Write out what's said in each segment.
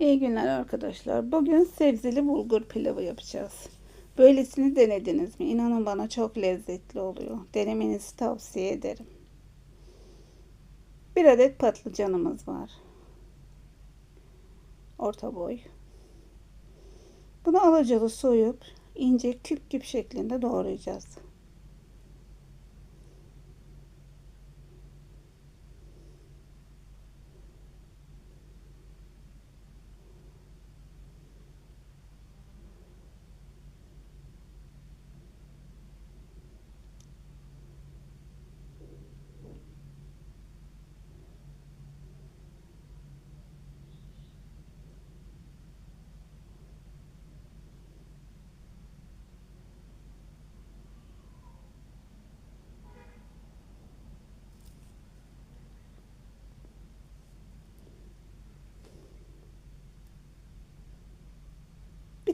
İyi günler arkadaşlar. Bugün sebzeli bulgur pilavı yapacağız. Böylesini denediniz mi? İnanın bana çok lezzetli oluyor. Denemenizi tavsiye ederim. Bir adet patlıcanımız var. Orta boy. Bunu alacalı soyup ince küp küp şeklinde doğrayacağız.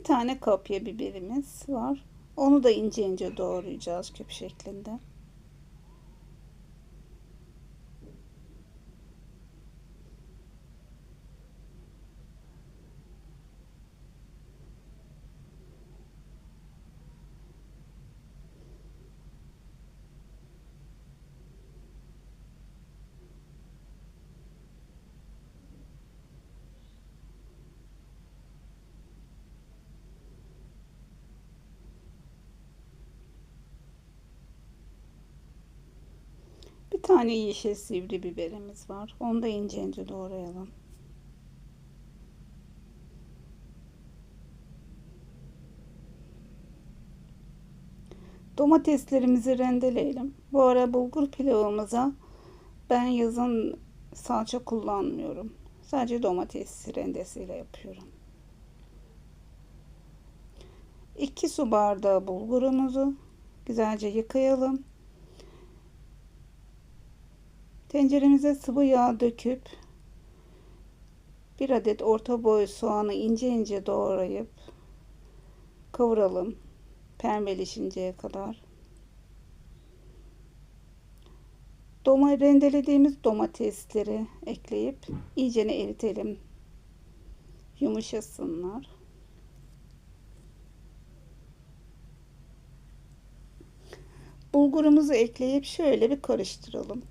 Tane kapya biberimiz var. Onu da ince ince doğrayacağız küp şeklinde. Tane yeşil sivri biberimiz var. Onu da ince ince doğrayalım. Domateslerimizi rendeleyelim. Bu ara bulgur pilavımıza ben yazın salça kullanmıyorum. Sadece domates rendesiyle yapıyorum. 2 su bardağı bulgurumuzu güzelce yıkayalım. Tenceremize sıvı yağ döküp bir adet orta boy soğanı ince ince doğrayıp kavuralım pembeleşinceye kadar. Doma rendelediğimiz domatesleri ekleyip iyicene eritelim. Yumuşasınlar. Bulgurumuzu ekleyip şöyle bir karıştıralım.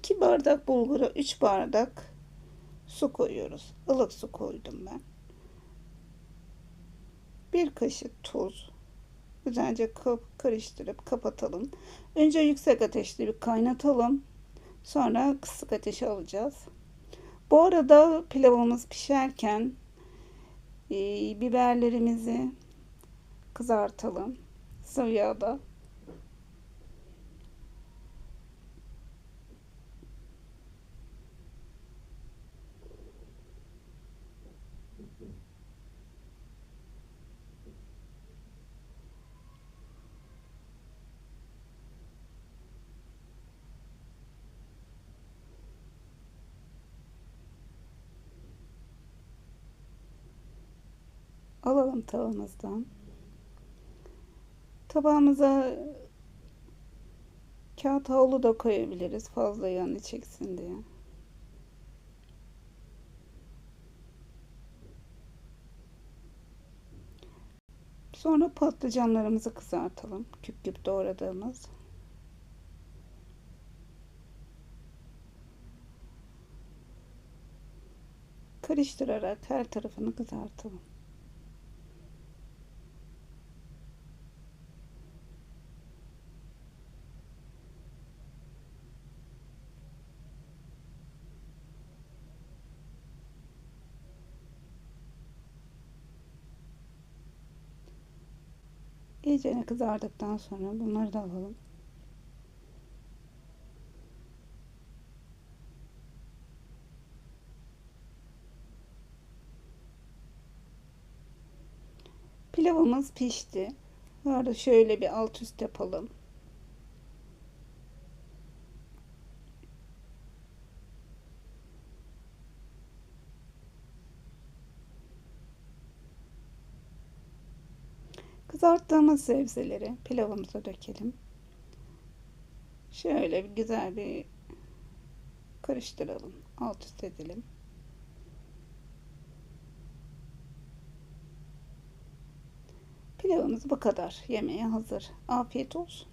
İki bardak bulgura 3 bardak su koyuyoruz. Ilık su koydum ben. Bir kaşık tuz. Güzelce karıştırıp kapatalım. Önce yüksek ateşte bir kaynatalım. Sonra kısık ateşe alacağız. Bu arada pilavımız pişerken e, biberlerimizi kızartalım. Sıvı yağda. Alalım tavamızdan. Tabağımıza kağıt havlu da koyabiliriz fazla yanı çeksin diye. Sonra patlıcanlarımızı kızartalım. Küp küp doğradığımız. Karıştırarak her tarafını kızartalım. İyice kızardıktan sonra bunları da alalım. Pilavımız pişti. Bu arada şöyle bir alt üst yapalım. Kızarttığımız sebzeleri pilavımıza dökelim. Şöyle bir güzel bir karıştıralım. Alt üst edelim. Pilavımız bu kadar. Yemeğe hazır. Afiyet olsun.